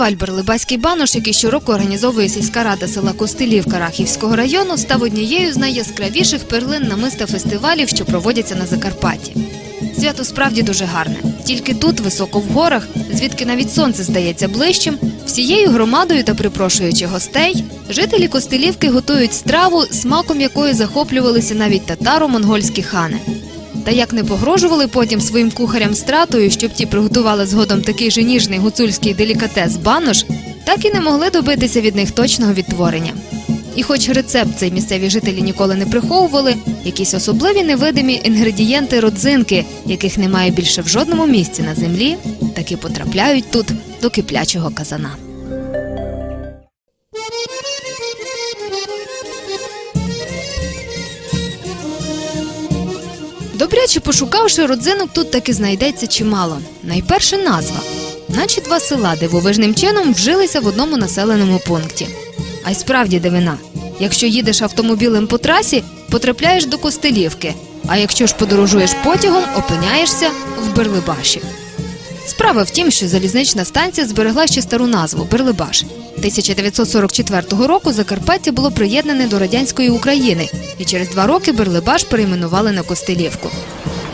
Фестиваль Берлибаський банош, який щороку організовує сільська рада села Костилівка Рахівського району, став однією з найяскравіших перлин намиста фестивалів, що проводяться на Закарпатті. Свято справді дуже гарне. Тільки тут, високо в горах, звідки навіть сонце здається ближчим, всією громадою та припрошуючи гостей, жителі Костилівки готують страву, смаком якої захоплювалися навіть татаро-монгольські хани. Та як не погрожували потім своїм кухарям стратою, щоб ті приготували згодом такий же ніжний гуцульський делікатес банош, так і не могли добитися від них точного відтворення. І хоч рецепт цей місцеві жителі ніколи не приховували, якісь особливі невидимі інгредієнти родзинки, яких немає більше в жодному місці на землі, таки потрапляють тут до киплячого казана. Добряче пошукавши родзинок, тут таки знайдеться чимало. Найперше назва. Наче два села дивовижним чином вжилися в одному населеному пункті. А й справді дивина. Якщо їдеш автомобілем по трасі, потрапляєш до Костелівки, а якщо ж подорожуєш потягом, опиняєшся в Берлибаші. Справа в тім, що залізнична станція зберегла ще стару назву Берлибаш. 1944 року Закарпаття було приєднане до радянської України, і через два роки Берлибаш перейменували на Костелівку.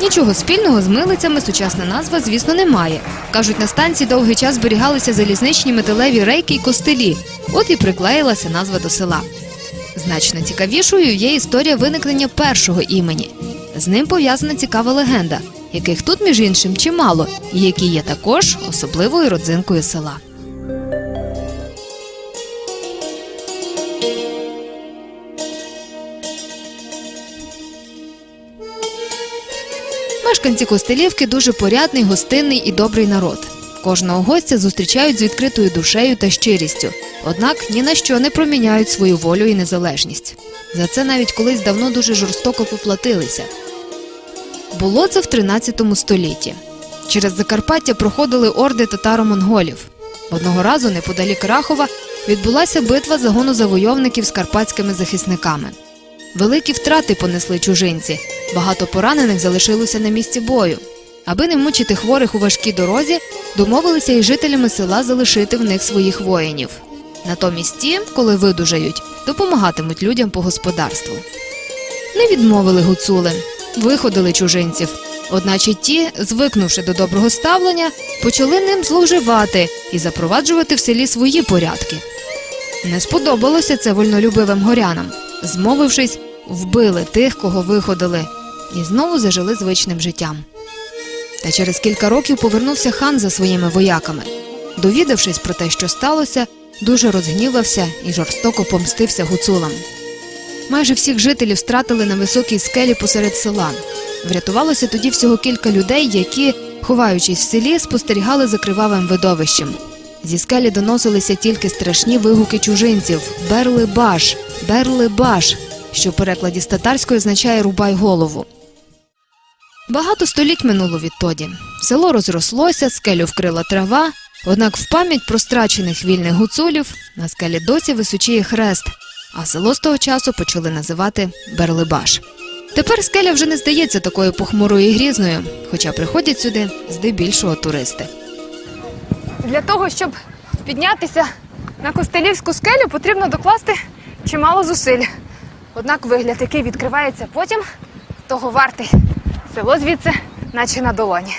Нічого спільного з милицями сучасна назва, звісно, не має. Кажуть, на станції довгий час зберігалися залізничні металеві рейки й костелі. От і приклеїлася назва до села. Значно цікавішою є історія виникнення першого імені. З ним пов'язана цікава легенда, яких тут, між іншим, чимало, і які є також особливою родзинкою села. Мешканці Костелівки дуже порядний, гостинний і добрий народ. Кожного гостя зустрічають з відкритою душею та щирістю, однак ні на що не проміняють свою волю і незалежність. За це навіть колись давно дуже жорстоко поплатилися. Було це в 13 столітті. Через Закарпаття проходили орди татаро-монголів. Одного разу, неподалік Рахова, відбулася битва загону завойовників з карпатськими захисниками. Великі втрати понесли чужинці, багато поранених залишилося на місці бою. Аби не мучити хворих у важкій дорозі, домовилися із жителями села залишити в них своїх воїнів. Натомість ті, коли видужають, допомагатимуть людям по господарству. Не відмовили гуцули, виходили чужинців. Одначе ті, звикнувши до доброго ставлення, почали ним зловживати і запроваджувати в селі свої порядки. Не сподобалося це вольнолюбивим горянам. Змовившись, вбили тих, кого виходили, і знову зажили звичним життям. Та через кілька років повернувся хан за своїми вояками. Довідавшись про те, що сталося, дуже розгнівався і жорстоко помстився гуцулам. Майже всіх жителів стратили на високій скелі посеред села. Врятувалося тоді всього кілька людей, які, ховаючись в селі, спостерігали за кривавим видовищем. Зі скелі доносилися тільки страшні вигуки чужинців Берли баш, берли баш, що в перекладі з татарської означає рубай голову. Багато століть минуло відтоді. Село розрослося, скелю вкрила трава, однак в пам'ять про страчених вільних гуцулів на скелі досі височіє хрест, а село з того часу почали називати Берлибаш. Тепер скеля вже не здається такою похмурою і грізною, хоча приходять сюди здебільшого туристи. Для того, щоб піднятися на Костелівську скелю, потрібно докласти чимало зусиль. Однак вигляд, який відкривається потім, того вартий. Село звідси, наче на долоні.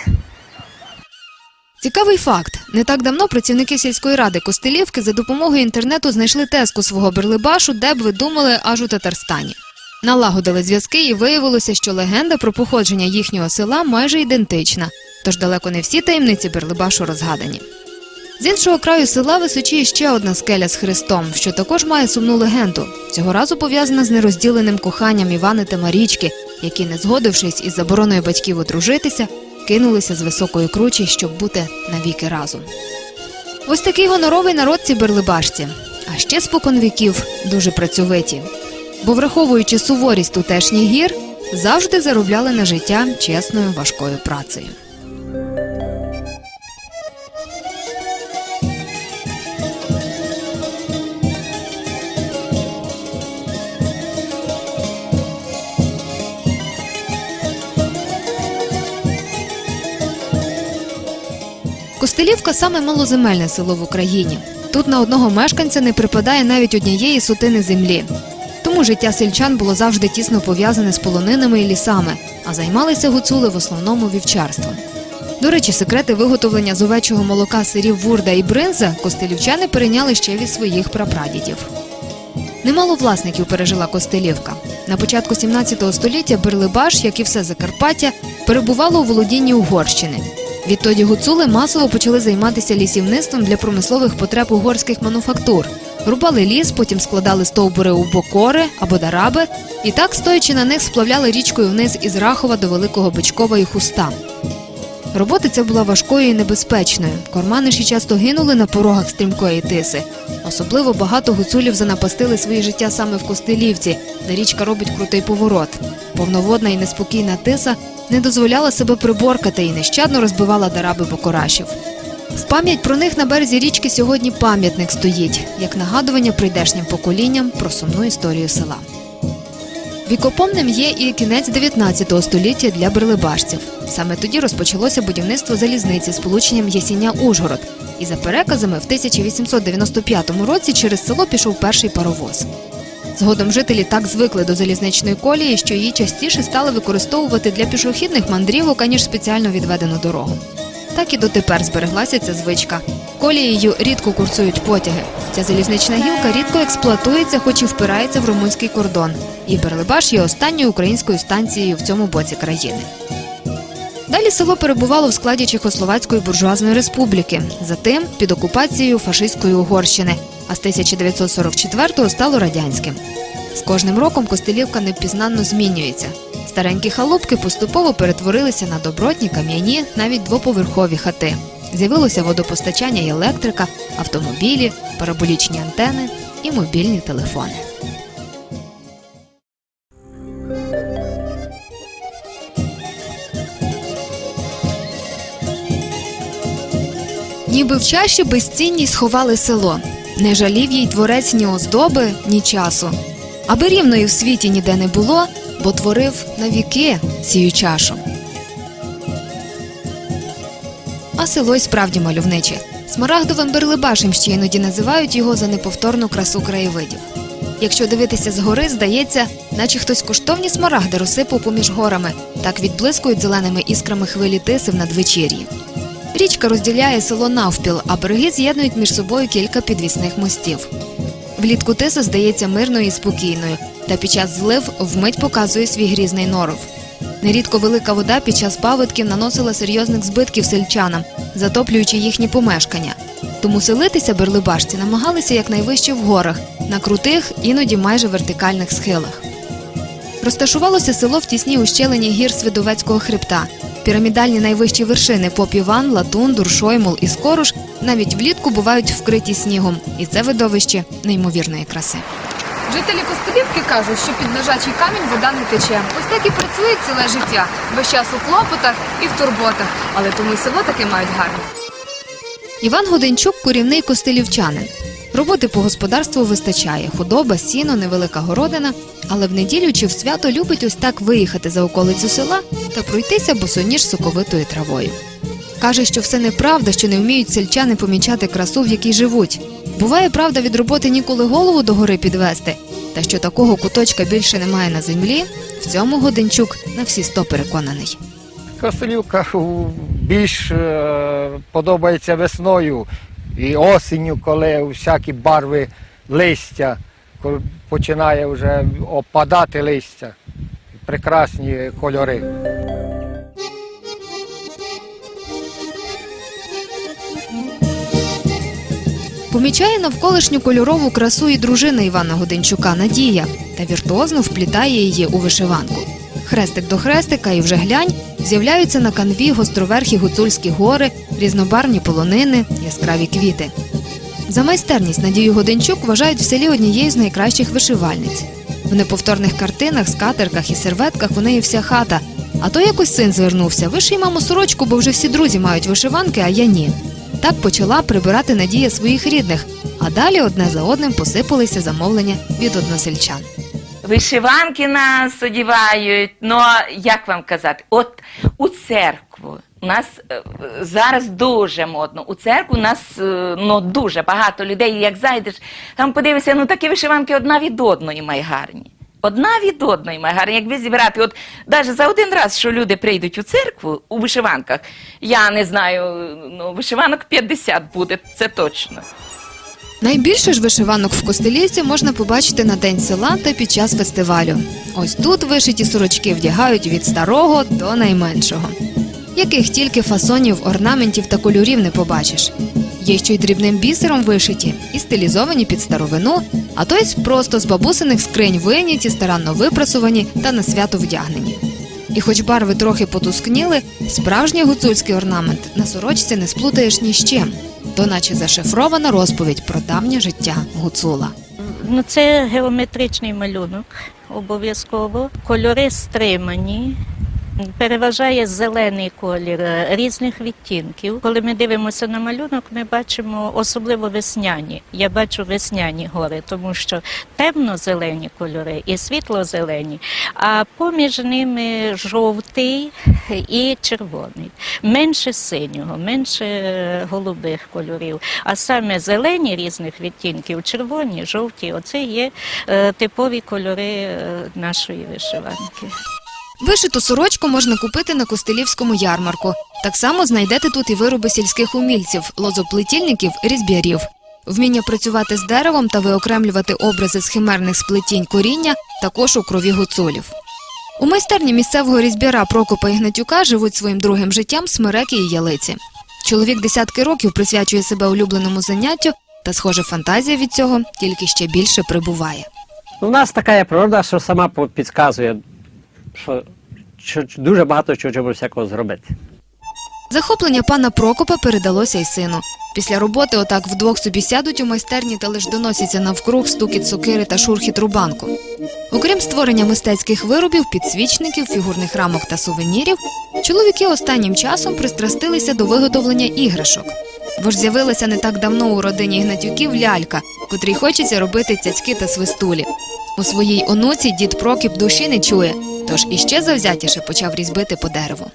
Цікавий факт: не так давно працівники сільської ради Костелівки за допомогою інтернету знайшли тезку свого берлибашу, де б ви думали, аж у Татарстані. Налагодили зв'язки і виявилося, що легенда про походження їхнього села майже ідентична, тож далеко не всі таємниці берлибашу розгадані. З іншого краю села височіє ще одна скеля з хрестом, що також має сумну легенду. Цього разу пов'язана з нерозділеним коханням Івани та Марічки, які, не згодившись із забороною батьків одружитися, кинулися з високої кручі, щоб бути навіки разом. Ось такий гоноровий народ ці берлибашці, а ще спокон віків дуже працьовиті. Бо, враховуючи суворість тутешніх гір, завжди заробляли на життя чесною важкою працею. Костелівка саме малоземельне село в Україні. Тут на одного мешканця не припадає навіть однієї сотини землі. Тому життя сельчан було завжди тісно пов'язане з полонинами і лісами, а займалися гуцули в основному вівчарством. До речі, секрети виготовлення з овечого молока сирів вурда і бринза костелівчани перейняли ще від своїх прапрадідів. Немало власників пережила Костелівка. На початку 17 століття Берлибаш, як і все Закарпаття, перебувало у володінні Угорщини. Відтоді гуцули масово почали займатися лісівництвом для промислових потреб угорських мануфактур. Рубали ліс, потім складали стовбури у бокори або дараби, і так, стоячи на них, сплавляли річкою вниз із Рахова до Великого Бичкова і Хуста. Робота ця була важкою і небезпечною. Корманиші часто гинули на порогах стрімкої тиси. Особливо багато гуцулів занапастили своє життя саме в Костелівці, де річка робить крутий поворот. Повноводна і неспокійна тиса не дозволяла себе приборкати і нещадно розбивала дараби бокорашів. В пам'ять про них на березі річки сьогодні пам'ятник стоїть, як нагадування прийдешнім поколінням про сумну історію села. Вікопомним є і кінець 19 століття для берлибашців. Саме тоді розпочалося будівництво залізниці з полученням Ясіня-Ужгород. І за переказами в 1895 році через село пішов перший паровоз. Згодом жителі так звикли до залізничної колії, що її частіше стали використовувати для пішохідних мандрівок, аніж спеціально відведену дорогу. Так і дотепер збереглася ця звичка. Колією рідко курсують потяги. Ця залізнична гілка рідко експлуатується, хоч і впирається в румунський кордон. І Берлибаш є останньою українською станцією в цьому боці країни. Далі село перебувало в складі Чехословацької буржуазної республіки, затим під окупацією фашистської Угорщини, а з 1944-го стало радянським. З кожним роком Костелівка невпізнанно змінюється. Старенькі халупки поступово перетворилися на добротні кам'яні, навіть двоповерхові хати. З'явилося водопостачання і електрика, автомобілі, параболічні антени і мобільні телефони. Ніби в чаші безцінність сховали село. Не жалів їй творець ні оздоби, ні часу. Аби рівної в світі ніде не було, бо творив на віки сію чашу. А село й справді мальовниче. Смарагдовим берлибашем ще іноді називають його за неповторну красу краєвидів. Якщо дивитися згори, здається, наче хтось коштовні смарагди розсипав поміж горами, так відблискують зеленими іскрами хвилі тиси в надвечір'ї. Річка розділяє село навпіл, а береги з'єднують між собою кілька підвісних мостів. Влітку тиса здається мирною і спокійною, та під час злив вмить показує свій грізний норов. Нерідко велика вода під час паводків наносила серйозних збитків сельчанам, затоплюючи їхні помешкання. Тому селитися берлибашці намагалися якнайвище в горах, на крутих, іноді майже вертикальних схилах. Розташувалося село в тісній ущелині гір Свидовецького хребта. Пірамідальні найвищі вершини Попіван, Латун, Дуршоймул і Скоруш навіть влітку бувають вкриті снігом, і це видовище неймовірної краси. Жителі Костелівки кажуть, що під лежачий камінь вода не тече. Ось так і працює ціле життя. Весь час у клопотах і в турботах. Але тому й село таке мають гарне. Іван Годенчук корінний костелівчанин. Роботи по господарству вистачає: худоба, сіно, невелика городина. Але в неділю чи в свято любить ось так виїхати за околицю села та пройтися босоніж соковитою травою. Каже, що все неправда, що не вміють сельчани помічати красу, в якій живуть. Буває, правда, від роботи ніколи голову до гори підвести. Та що такого куточка більше немає на землі, в цьому Годенчук на всі сто переконаний. Костелівка більш е, подобається весною і осінню, коли всякі барви листя, коли починає вже опадати листя. Прекрасні кольори. Помічає навколишню кольорову красу і дружина Івана Годенчука Надія та віртуозно вплітає її у вишиванку. Хрестик до хрестика і вже глянь з'являються на канві гостроверхі гуцульські гори, різнобарвні полонини, яскраві квіти. За майстерність Надію Годенчук вважають в селі однією з найкращих вишивальниць. В неповторних картинах, скатерках і серветках у неї вся хата. А то якось син звернувся. Виший мамо сорочку, бо вже всі друзі мають вишиванки, а я ні. Так почала прибирати Надія своїх рідних, а далі одне за одним посипалися замовлення від односельчан. Вишиванки нас одівають, ну як вам казати, от у церкву нас е, зараз дуже модно. У церкву нас е, ну, дуже багато людей. Як зайдеш, там подивишся, ну такі вишиванки одна від одної май гарні. Одна від одної май гарні. Якби зібрати, от навіть за один раз, що люди прийдуть у церкву у вишиванках, я не знаю, ну вишиванок 50 буде, це точно. Найбільше ж вишиванок в Костелівці можна побачити на День села та під час фестивалю. Ось тут вишиті сорочки вдягають від старого до найменшого. Яких тільки фасонів, орнаментів та кольорів не побачиш. Є ще й дрібним бісером вишиті і стилізовані під старовину, а то й просто з бабусиних скринь вийняті, старанно випрасувані та на свято вдягнені. І хоч барви трохи потускніли, справжній гуцульський орнамент на сорочці не сплутаєш ні з чим, то наче зашифрована розповідь про давнє життя гуцула. Ну, це геометричний малюнок, обов'язково. Кольори стримані. Переважає зелений колір е, різних відтінків. Коли ми дивимося на малюнок, ми бачимо особливо весняні. Я бачу весняні гори, тому що темно-зелені кольори і світло-зелені, а поміж ними жовтий і червоний. Менше синього, менше е, голубих кольорів. А саме зелені різних відтінків, червоні, жовті оце є е, типові кольори нашої вишиванки. Вишиту сорочку можна купити на Костелівському ярмарку. Так само знайдете тут і вироби сільських умільців, лозоплетільників, різб'ярів. Вміння працювати з деревом та виокремлювати образи з химерних сплетінь коріння також у крові гуцулів. У майстерні місцевого різьбяра Прокопа Ігнатюка живуть своїм другим життям смереки і ялиці. Чоловік десятки років присвячує себе улюбленому заняттю, та, схоже, фантазія від цього тільки ще більше прибуває. У нас така є природа, що сама підказує, що, дуже багато чого всякого зробити. Захоплення пана Прокопа передалося й сину. Після роботи отак вдвох собі сядуть у майстерні та лиш доносяться навкруг стукіт сокири та шурхіт рубанку. Окрім створення мистецьких виробів, підсвічників, фігурних рамок та сувенірів, чоловіки останнім часом пристрастилися до виготовлення іграшок. Бо ж з'явилася не так давно у родині Гнатюків лялька, котрій хочеться робити цяцьки та свистулі. У своїй онуці дід Прокіп душі не чує, тож іще завзятіше почав різьбити по дереву.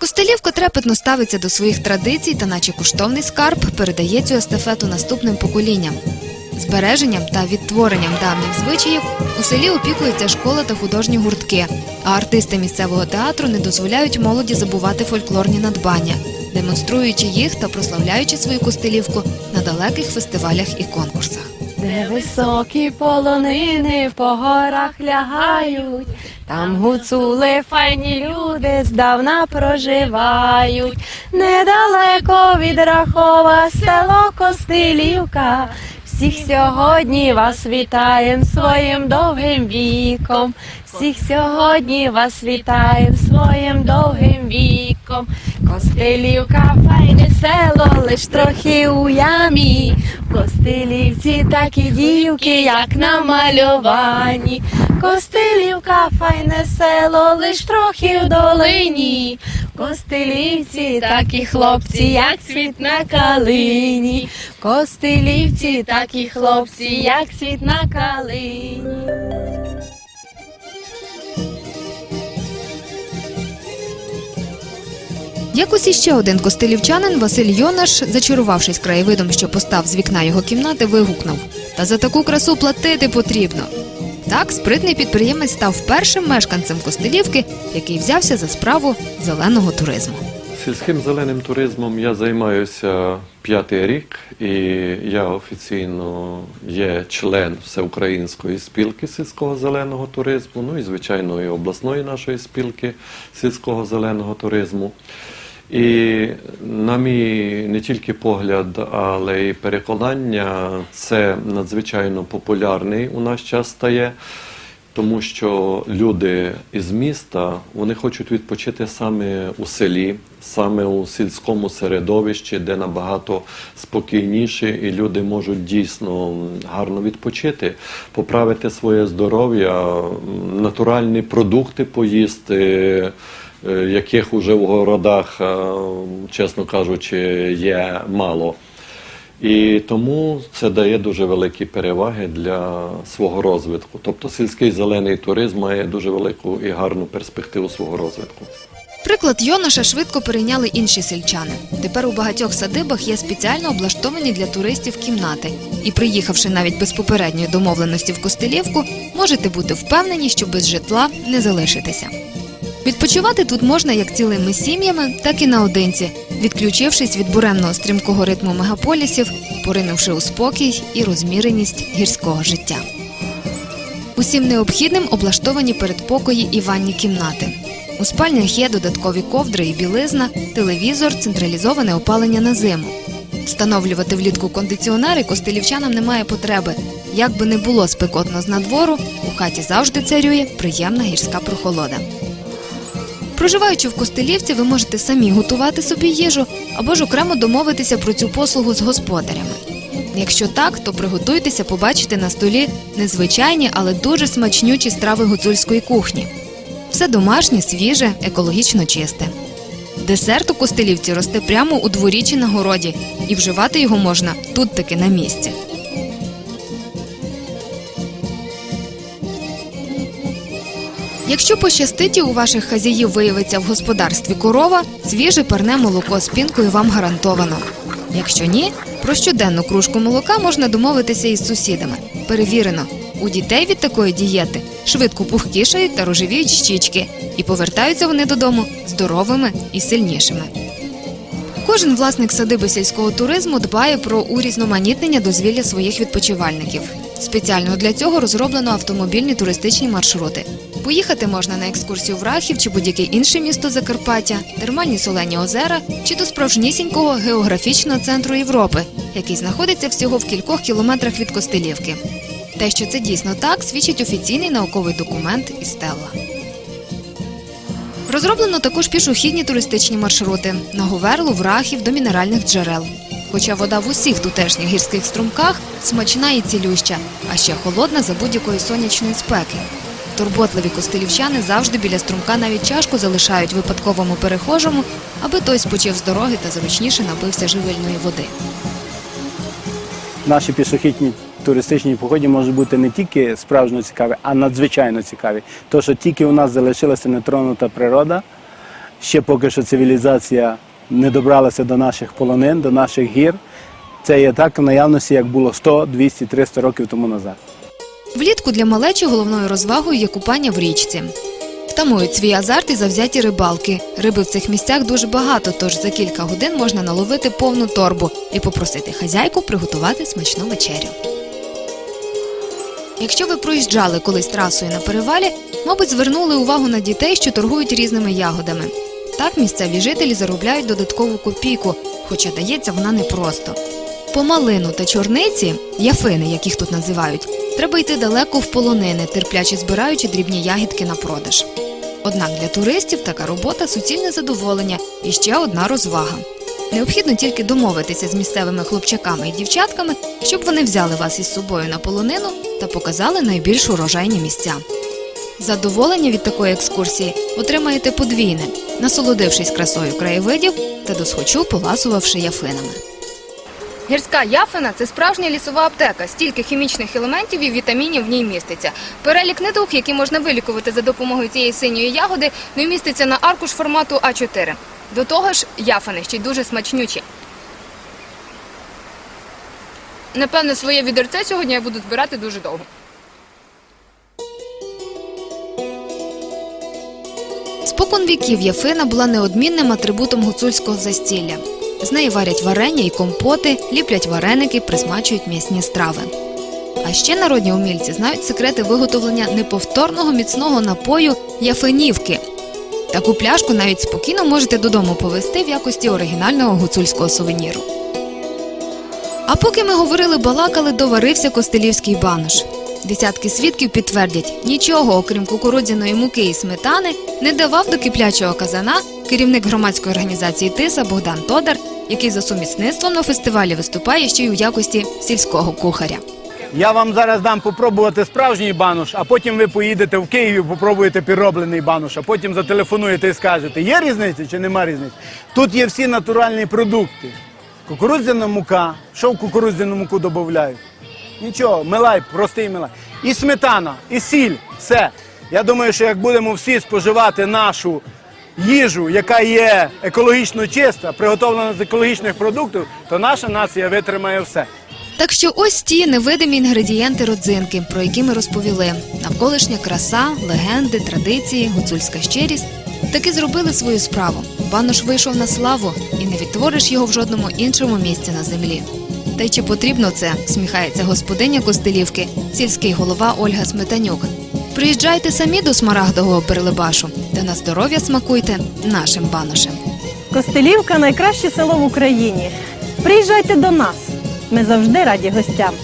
Костелівка трепетно ставиться до своїх традицій та, наче коштовний скарб, передає цю естафету наступним поколінням. Збереженням та відтворенням давніх звичаїв у селі опікується школа та художні гуртки, а артисти місцевого театру не дозволяють молоді забувати фольклорні надбання, демонструючи їх та прославляючи свою костелівку на далеких фестивалях і конкурсах. Де високі полонини по горах лягають, там гуцули файні люди здавна проживають. Недалеко від Рахова село Костилівка. Всіх сьогодні вас вітаєм своїм довгим віком. Всіх сьогодні вас вітаєм своїм довгим віком. Костилівка файне село, лиш трохи у ямі. В Костилівці такі дівки, як намальовані. Костилівка файне село, лиш трохи в долині. В Костилівці такі хлопці, як цвіт на калині. В Костилівці такі хлопці, як цвіт на калині. Якось іще один костелівчанин Василь Йонаш, зачарувавшись краєвидом, що постав з вікна його кімнати, вигукнув: Та за таку красу платити потрібно. Так, спритний підприємець став першим мешканцем Костелівки, який взявся за справу зеленого туризму. Сільським зеленим туризмом я займаюся п'ятий рік, і я офіційно є член Всеукраїнської спілки сільського зеленого туризму, ну і звичайно і обласної нашої спілки сільського зеленого туризму. І на мій не тільки погляд, але й переконання, це надзвичайно популярний у наш час стає. Тому що люди із міста вони хочуть відпочити саме у селі, саме у сільському середовищі, де набагато спокійніше, і люди можуть дійсно гарно відпочити, поправити своє здоров'я, натуральні продукти поїсти, яких уже в городах, е, чесно кажучи, є мало. І тому це дає дуже великі переваги для свого розвитку. Тобто сільський зелений туризм має дуже велику і гарну перспективу свого розвитку. Приклад Йонаша швидко перейняли інші сельчани. Тепер у багатьох садибах є спеціально облаштовані для туристів кімнати. І приїхавши навіть без попередньої домовленості в Костелівку, можете бути впевнені, що без житла не залишитеся. Відпочивати тут можна як цілими сім'ями, так і наодинці, відключившись від буремного стрімкого ритму мегаполісів, поринувши у спокій і розміреність гірського життя. Усім необхідним облаштовані передпокої і ванні кімнати. У спальнях є додаткові ковдри і білизна, телевізор, централізоване опалення на зиму. Встановлювати влітку кондиціонери костелівчанам немає потреби. Як би не було спекотно з надвору, у хаті завжди царює приємна гірська прохолода. Проживаючи в Костелівці, ви можете самі готувати собі їжу або ж окремо домовитися про цю послугу з господарями. Якщо так, то приготуйтеся побачити на столі незвичайні, але дуже смачнючі страви гуцульської кухні. Все домашнє, свіже, екологічно чисте. Десерт у Костелівці росте прямо у дворі чи на городі, і вживати його можна тут таки на місці. Якщо пощастить і у ваших хазяїв виявиться в господарстві корова, свіже парне молоко з пінкою вам гарантовано. Якщо ні, про щоденну кружку молока можна домовитися із сусідами. Перевірено, у дітей від такої дієти швидко пухкішають та рожевіють щічки, і повертаються вони додому здоровими і сильнішими. Кожен власник садиби сільського туризму дбає про урізноманітнення дозвілля своїх відпочивальників. Спеціально для цього розроблено автомобільні туристичні маршрути. Поїхати можна на екскурсію в Рахів чи будь-яке інше місто Закарпаття, термальні солені озера чи до справжнісінького географічного центру Європи, який знаходиться всього в кількох кілометрах від Костелівки. Те, що це дійсно так, свідчить офіційний науковий документ із Стелла. Розроблено також пішохідні туристичні маршрути на Говерлу, в Рахів до мінеральних джерел. Хоча вода в усіх тутешніх гірських струмках смачна і цілюща, а ще холодна за будь-якої сонячної спеки. Турботливі костелівчани завжди біля струмка навіть чашку залишають випадковому перехожому, аби той спочив з дороги та зручніше напився живильної води. Наші пішохідні туристичні походи можуть бути не тільки справжньо цікаві, а надзвичайно цікаві. То, що тільки у нас залишилася нетронута природа, ще поки що цивілізація не добралася до наших полонин, до наших гір. Це є так в наявності, як було 100, 200, 300 років тому назад. Влітку для малечі головною розвагою є купання в річці. Втамують свій азарт і завзяті рибалки. Риби в цих місцях дуже багато, тож за кілька годин можна наловити повну торбу і попросити хазяйку приготувати смачну вечерю. Якщо ви проїжджали колись трасою на перевалі, мабуть, звернули увагу на дітей, що торгують різними ягодами. Так місцеві жителі заробляють додаткову копійку, хоча дається вона непросто. По малину та чорниці, яфини, як їх тут називають, треба йти далеко в полонини, терпляче збираючи дрібні ягідки на продаж. Однак для туристів така робота суцільне задоволення і ще одна розвага. Необхідно тільки домовитися з місцевими хлопчаками і дівчатками, щоб вони взяли вас із собою на полонину та показали найбільш урожайні місця. Задоволення від такої екскурсії отримаєте подвійне, насолодившись красою краєвидів та досхочу поласувавши яфинами. Гірська яфина це справжня лісова аптека. Стільки хімічних елементів і вітамінів в ній міститься. Перелік недуг, які можна вилікувати за допомогою цієї синьої ягоди, не вміститься на аркуш формату А4. До того ж, яфини ще й дуже смачнючі. Напевно, своє відерце сьогодні я буду збирати дуже довго. Спокон віків яфина була неодмінним атрибутом гуцульського застілля. З неї варять варення і компоти, ліплять вареники, присмачують м'ясні страви. А ще народні умільці знають секрети виготовлення неповторного міцного напою яфинівки. Таку пляшку навіть спокійно можете додому повезти в якості оригінального гуцульського сувеніру. А поки ми говорили балакали, доварився костелівський банош. Десятки свідків підтвердять, нічого, окрім кукурудзяної муки і сметани, не давав до киплячого казана керівник громадської організації Тиса Богдан Тодар, який за сумісництвом на фестивалі виступає ще й у якості сільського кухаря. Я вам зараз дам попробувати справжній бануш, а потім ви поїдете в Київ попробуєте підроблений бануш, а потім зателефонуєте і скажете, є різниця чи нема різниці. Тут є всі натуральні продукти. Кукурудзяна мука. Що в кукурудзяну муку додають? Нічого, милай, простий милай. І сметана, і сіль. Все. Я думаю, що як будемо всі споживати нашу їжу, яка є екологічно чиста, приготовлена з екологічних продуктів, то наша нація витримає все. Так що ось ті невидимі інгредієнти родзинки, про які ми розповіли: навколишня краса, легенди, традиції, гуцульська щирість таки зробили свою справу. Банош вийшов на славу і не відтвориш його в жодному іншому місці на землі. Та й чи потрібно це? сміхається господиня Костелівки, сільський голова Ольга Сметанюк. Приїжджайте самі до смарагдового Перлебашу та на здоров'я смакуйте нашим баношем. Костелівка найкраще село в Україні. Приїжджайте до нас. Ми завжди раді гостям.